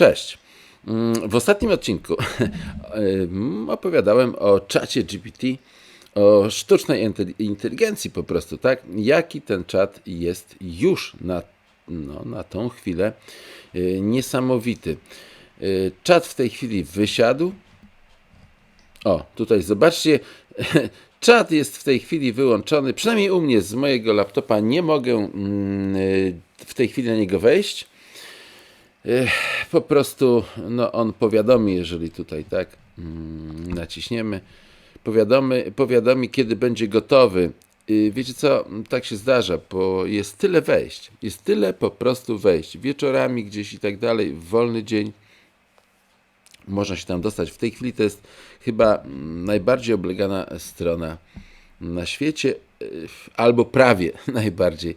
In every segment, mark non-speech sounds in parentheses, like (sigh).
Cześć. Mm, W ostatnim odcinku em, (laughs) opowiadałem o czacie GPT, o sztucznej inte- inteligencji po prostu, tak? Jaki ten czat jest już na, no, na tą chwilę y, niesamowity. Y, Czat w tej chwili wysiadł. O, tutaj zobaczcie, (laughs) czat jest w tej chwili wyłączony, przynajmniej u mnie z mojego laptopa nie mogę mm, y, w tej chwili na niego wejść. Po prostu no, on powiadomi, jeżeli tutaj tak mm, naciśniemy, powiadomy, powiadomi, kiedy będzie gotowy. Wiecie co, tak się zdarza, bo jest tyle wejść, jest tyle po prostu wejść, wieczorami gdzieś i tak dalej, w wolny dzień można się tam dostać. W tej chwili to jest chyba mm, najbardziej oblegana strona na świecie, y, albo prawie (laughs) najbardziej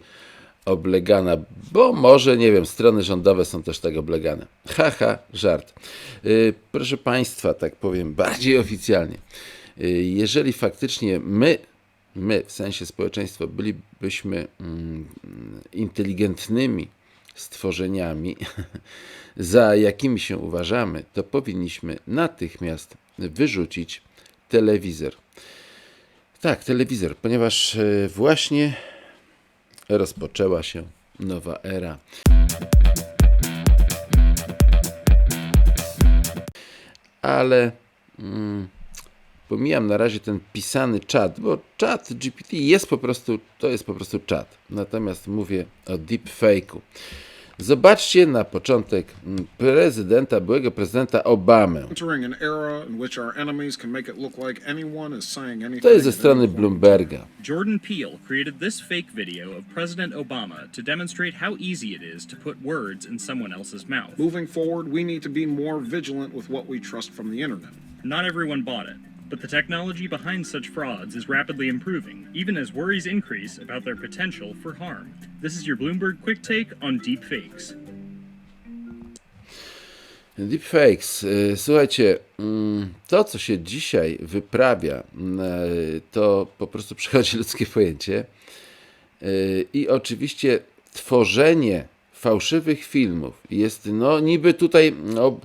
oblegana, bo może, nie wiem, strony rządowe są też tak oblegane. Haha, żart. Y, Proszę Państwa, tak powiem bardziej oficjalnie, y, jeżeli faktycznie my, my w sensie społeczeństwa, bylibyśmy mm, inteligentnymi stworzeniami, (laughs) za jakimi się uważamy, to powinniśmy natychmiast wyrzucić telewizor. Tak, telewizor, ponieważ e, właśnie rozpoczęła się nowa era. Ale mm, pomijam na razie ten pisany czat, bo czat GPT jest po prostu, to jest po prostu czat. Natomiast mówię o deepfake'u. Zobaczcie na początek mm, prezydenta, byłego prezydenta Obamę. To jest ze strony. Bloomberga. Jordan Peele created this fake video of President Obama to demonstrate how easy it is to put words in someone else's mouth. Moving forward, we need to be more vigilant with what we trust from the internet. Not everyone bought it, but the technology behind such frauds is rapidly improving, even as worries increase about their potential for harm. This is your Bloomberg Quick Take on deepfakes. Deepfakes. Y, Słuchajcie, mm, to co się dzisiaj wyprawia, mm, e, to po prostu (laughs) przechodzi ludzkie pojęcie. Y, I oczywiście tworzenie fałszywych filmów jest, no niby tutaj no,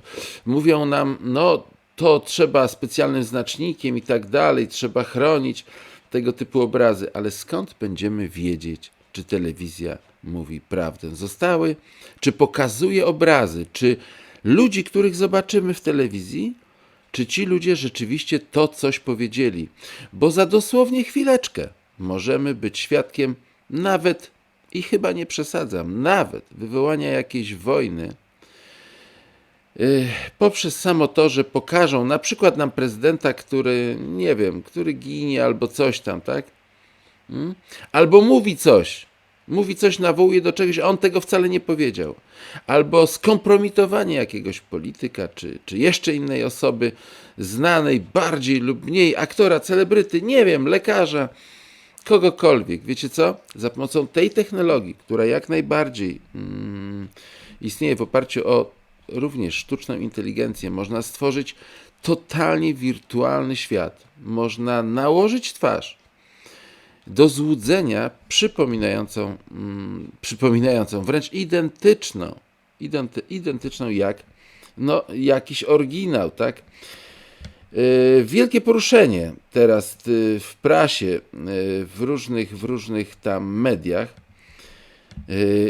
mówią nam, no to trzeba specjalnym znacznikiem i tak dalej, trzeba chronić tego typu obrazy, ale skąd będziemy wiedzieć, czy telewizja mówi prawdę? Zostały, czy pokazuje obrazy, czy ludzi, których zobaczymy w telewizji, czy ci ludzie rzeczywiście to coś powiedzieli? Bo za dosłownie chwileczkę możemy być świadkiem nawet, i chyba nie przesadzam, nawet wywołania jakiejś wojny poprzez samo to, że pokażą na przykład nam prezydenta, który, nie wiem, który ginie albo coś tam, tak? Mm? Albo mówi coś, mówi coś, nawołuje do czegoś, a on tego wcale nie powiedział. Albo skompromitowanie jakiegoś polityka, czy, czy jeszcze innej osoby, znanej bardziej lub mniej, aktora, celebryty, nie wiem, lekarza, kogokolwiek. Wiecie co? Za pomocą tej technologii, która jak najbardziej mm, istnieje w oparciu o również sztuczną inteligencję, można stworzyć totalnie wirtualny świat. Można nałożyć twarz do złudzenia przypominającą, mm, przypominającą wręcz identyczną, identy, identyczną jak no, jakiś oryginał, tak? Yy, Wielkie poruszenie teraz yy, w prasie, yy, w różnych, w różnych tam mediach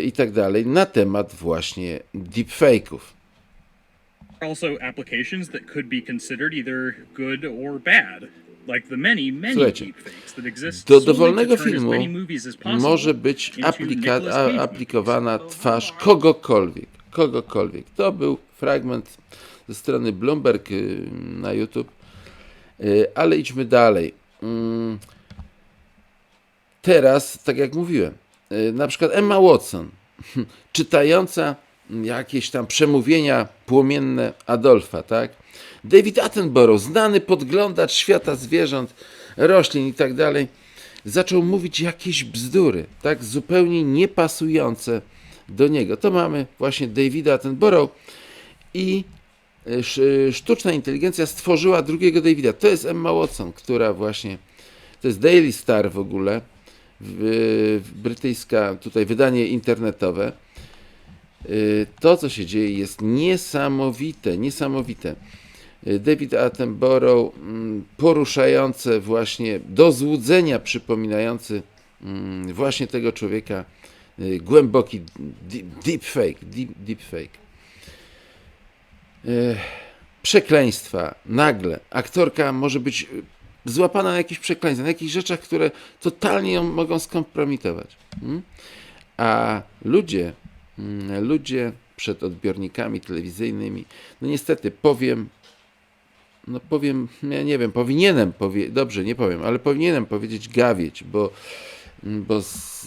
i tak dalej na temat właśnie deepfake'ów. Also, applications that could be considered either good or bad, like the many, many Słuchajcie, deepfakes that exist Do dowolnego filmu może być aplika- a- aplikowana twarz kogokolwiek. Kogokolwiek. To był fragment ze strony Bloomberg y, na YouTube. Y, Ale idźmy dalej. Mm, Teraz, tak jak mówiłem, y, na przykład Emma Watson, (laughs) czytająca jakieś tam przemówienia płomienne Adolfa, tak? David Attenborough, znany podglądacz świata zwierząt, roślin i tak dalej, zaczął mówić jakieś bzdury, tak zupełnie niepasujące do niego. To mamy właśnie Davida Attenborough i y, sz- sztuczna inteligencja stworzyła drugiego Davida. To jest Emma Watson, która właśnie, to jest Daily Star w ogóle, brytyjska tutaj wydanie internetowe. Y, To, co się dzieje, jest niesamowite, niesamowite. Y, David Attenborough, mm, poruszające właśnie, do złudzenia przypominający mm, właśnie tego człowieka, y, głęboki deep, deepfake, deep, deepfake. Przekleństwa, nagle. Aktorka może być złapana na jakichś przekleństwach, na jakichś rzeczach, które totalnie ją mogą skompromitować. Mm? A ludzie, ludzie przed odbiornikami telewizyjnymi, no niestety powiem, no powiem, ja nie wiem, powinienem powie, dobrze, nie powiem, ale powinienem powiedzieć gawieć, bo, bo z,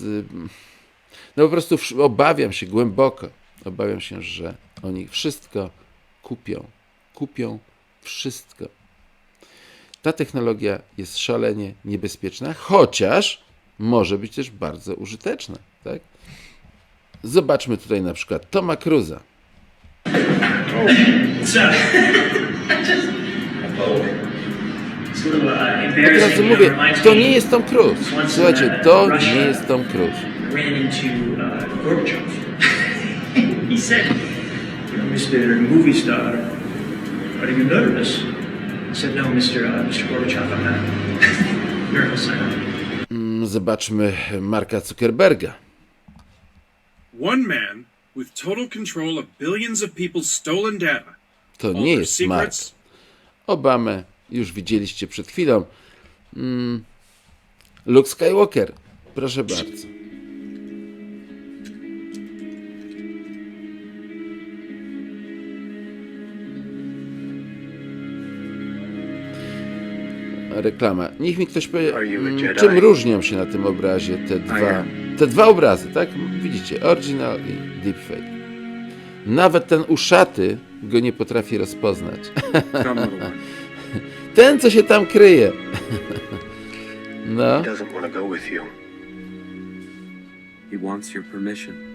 no po prostu obawiam się głęboko, obawiam się, że oni wszystko kupią, kupią wszystko. Ta technologia jest szalenie niebezpieczna, chociaż może być też bardzo użyteczna, tak? Zobaczmy tutaj na przykład Toma Cruza. Od razu mówię, to nie jest Tom Cruise. Słuchajcie, to nie jest Tom Cruise. uh, Gorbachev. (laughs) he said, you know, Mr. Movie Star, are you nervous? I said, no, Mr. Uh, Mr. Gorbachev, I'm not (laughs) nervous. Mm, Zobaczmy Marka Zuckerberga. One man with total control of billions of people's stolen data. To all nie jest Mark. secrets, Obamę już widzieliście przed chwilą. Mm. Luke Skywalker, proszę bardzo. Reklama. Niech mi ktoś powie, mm, czym różnią się na tym obrazie te dwa, te dwa obrazy, tak? Widzicie, original i deepfake. Nawet ten uszaty go nie potrafi rozpoznać. (laughs) Ten, co się tam kryje. No, doesn't want to go with you. He wants your permission.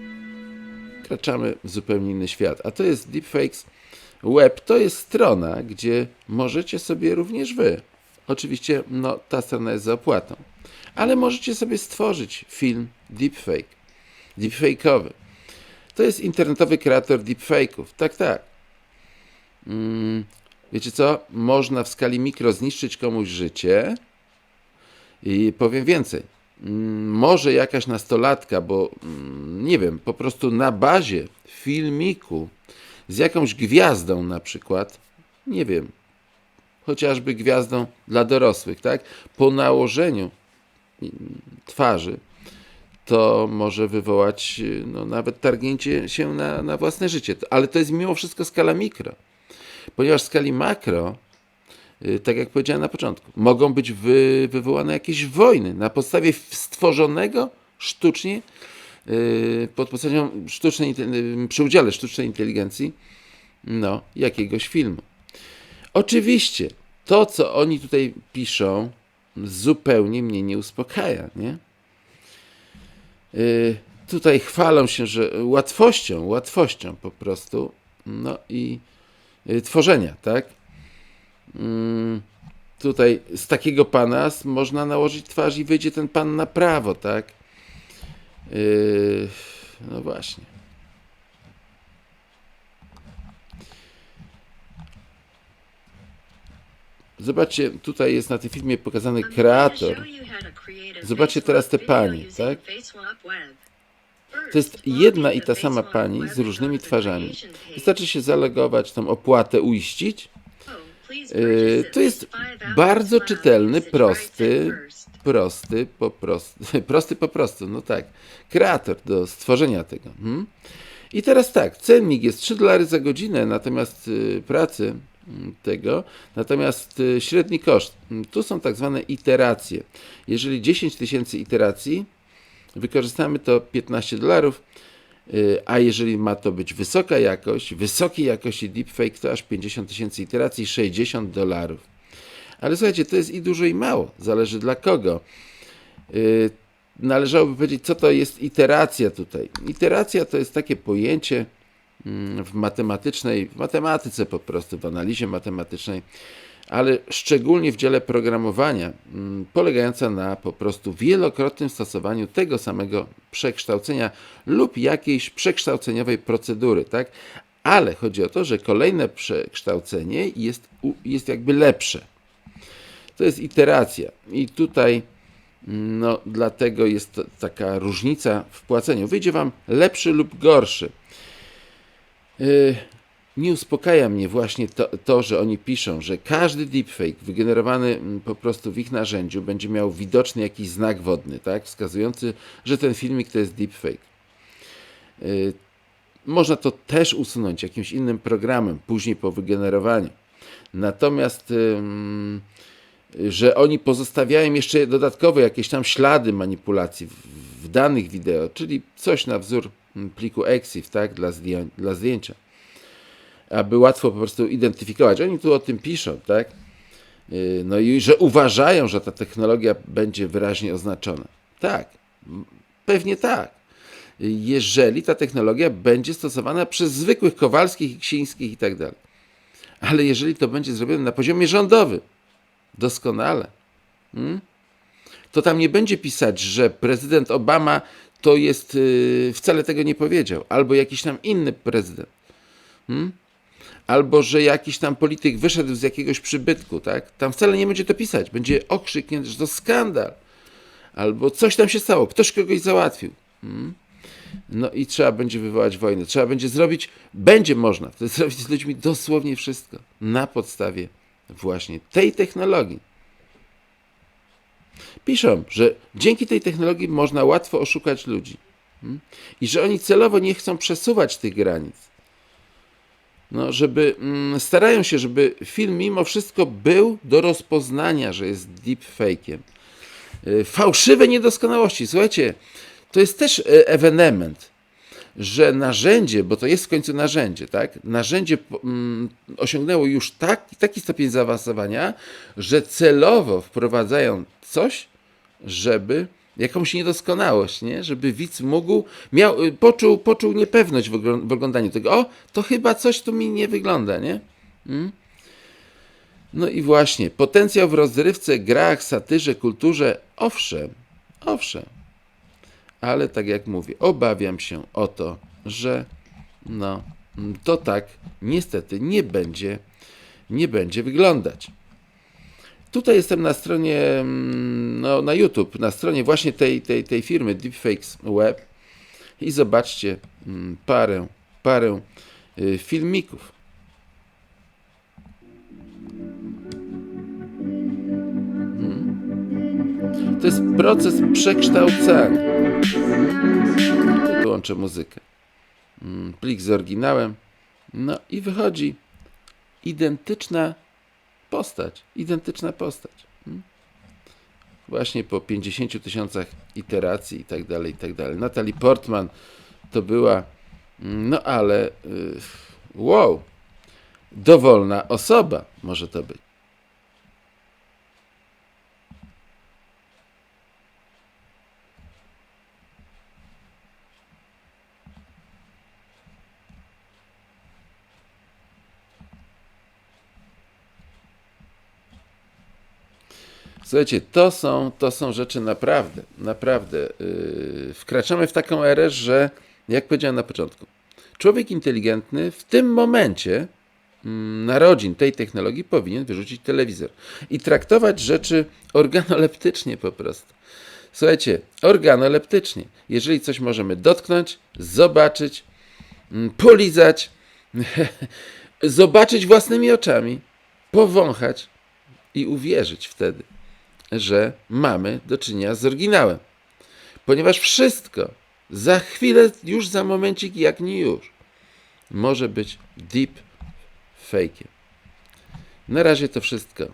wkraczamy w zupełnie inny świat. A to jest Deepfakes Web. To jest strona, gdzie możecie sobie również wy. Oczywiście, no, ta strona jest za opłatą. Ale możecie sobie stworzyć film deepfake. Deepfake'owy. To jest internetowy kreator deepfake'ów. Tak, tak. Mm, wiecie co? Można w skali mikro zniszczyć komuś życie. I powiem więcej. Mm, Może jakaś nastolatka, bo mm, nie wiem, po prostu na bazie filmiku z jakąś gwiazdą na przykład, nie wiem, chociażby gwiazdą dla dorosłych, tak? Po nałożeniu twarzy to może wywołać no, nawet targnięcie się na, na własne życie. Ale to jest mimo wszystko skala mikro. Ponieważ w skali makro y, tak jak powiedziałem na początku, mogą być wy, wywołane jakieś wojny na podstawie stworzonego sztucznie, y, pod postacią sztucznej, y, przy udziale sztucznej inteligencji, no, jakiegoś filmu. Oczywiście, to co oni tutaj piszą, zupełnie mnie nie uspokaja, nie? Y, tutaj chwalą się, że łatwością, łatwością po prostu, no i y, tworzenia, tak? Mm, tutaj z takiego pana można nałożyć twarz i wyjdzie ten pan na prawo, tak? Yy, no właśnie. Zobaczcie, tutaj jest na tym filmie pokazany kreator. Zobaczcie teraz te pani, tak? To jest jedna i ta sama pani z różnymi twarzami. Wystarczy się zalogować, tą opłatę uiścić. Yy, To jest bardzo czytelny, prosty, prosty po prostu, (laughs) prosty po prostu, no tak, kreator do stworzenia tego. Hmm? I teraz tak, cennik jest 3 dolary za godzinę, natomiast y, pracy tego, natomiast y, średni koszt, tu są tak zwane iteracje. Jeżeli 10 tysięcy iteracji wykorzystamy, to 15 dolarów, y, a jeżeli ma to być wysoka jakość, wysokiej jakości deepfake, to aż 50 tysięcy iteracji, 60 dolarów. Ale słuchajcie, to jest i dużo i mało. Zależy dla kogo. Yy, należałoby powiedzieć, co to jest iteracja tutaj. Iteracja to jest takie pojęcie w matematycznej, w matematyce po prostu, w analizie matematycznej, ale szczególnie w dziale programowania, mm, polegająca na po prostu wielokrotnym stosowaniu tego samego przekształcenia lub jakiejś przekształceniowej procedury, tak? Ale chodzi o to, że kolejne przekształcenie jest, jest jakby lepsze. To jest iteracja. I tutaj no, dlatego jest taka różnica w płaceniu. Wyjdzie Wam lepszy lub gorszy. Yy, nie uspokaja mnie właśnie to, to, że oni piszą, że każdy deepfake wygenerowany mm, po prostu w ich narzędziu będzie miał widoczny jakiś znak wodny, tak, wskazujący, że ten filmik to jest deepfake. Yy, można to też usunąć jakimś innym programem później po wygenerowaniu. Natomiast że oni pozostawiają jeszcze dodatkowo jakieś tam ślady manipulacji w, w danych wideo, czyli coś na wzór pliku EXIF, tak, dla, zdję, dla zdjęcia, aby łatwo po prostu identyfikować. Oni tu o tym piszą, tak? Yy, No i że uważają, że ta technologia będzie wyraźnie oznaczona. Tak, pewnie tak. Jeżeli ta technologia będzie stosowana przez zwykłych Kowalskich, i Ksińskich i tak dalej. Ale jeżeli to będzie zrobione na poziomie rządowym, doskonale, hmm? to tam nie będzie pisać, że prezydent Obama to jest, yy, wcale tego nie powiedział, albo jakiś tam inny prezydent. Hmm? Albo że jakiś tam polityk wyszedł z jakiegoś przybytku, tak? Tam wcale nie będzie to pisać. Będzie okrzyknięty, że to skandal. Albo coś tam się stało, ktoś kogoś załatwił. Hmm? No i trzeba będzie wywołać wojnę. Trzeba będzie zrobić, będzie można wtedy (laughs) zrobić z ludźmi dosłownie wszystko na podstawie właśnie tej technologii. Piszą, że dzięki tej technologii można łatwo oszukać ludzi Hmm? i że oni celowo nie chcą przesuwać tych granic. No, żeby mm, starają się, żeby film mimo wszystko był do rozpoznania, że jest deepfake'iem. Y, Fałszywe niedoskonałości. Słuchajcie, to jest też e, ewenement, że narzędzie, bo to jest w końcu narzędzie, tak? Narzędzie mm, osiągnęło już tak, taki stopień zaawansowania, że celowo wprowadzają coś, żeby jakąś niedoskonałość, nie? żeby widz mógł, miał, y, poczuł, poczuł niepewność w, ogl- w oglądaniu tego. O, to chyba coś tu mi nie wygląda, nie? Mm? No i właśnie, potencjał w rozrywce, grach, satyrze, kulturze, owszem, owszem. Ale tak jak mówię, obawiam się o to, że no, to tak niestety nie będzie, nie będzie wyglądać. Tutaj jestem na stronie, mm, no, na YouTube, na stronie właśnie tej, tej, tej firmy Deepfakes Web i zobaczcie mm, parę, parę y, filmików. To jest proces przekształcania. Wyłączę muzykę. Mm, Plik z oryginałem. No i wychodzi identyczna postać. Identyczna postać. Mm. Właśnie po 50 tysiącach iteracji i tak dalej, i tak dalej. Natalie Portman to była, mm, no ale y, wow, dowolna osoba może to być. Słuchajcie, to są, to są rzeczy naprawdę, naprawdę. Yy, wkraczamy w taką erę, że, jak powiedziałem na początku, człowiek inteligentny w tym momencie mm, narodzin tej technologii powinien wyrzucić telewizor i traktować rzeczy organoleptycznie po prostu. Słuchajcie, organoleptycznie. Jeżeli coś możemy dotknąć, zobaczyć, mm, polizać, (laughs) zobaczyć własnymi oczami, powąchać i uwierzyć wtedy, że mamy do czynienia z oryginałem. Ponieważ wszystko za chwilę, już za momencik, jak nie już, może być deep fake'iem. Na razie to wszystko.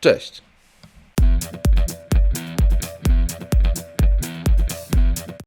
Cześć.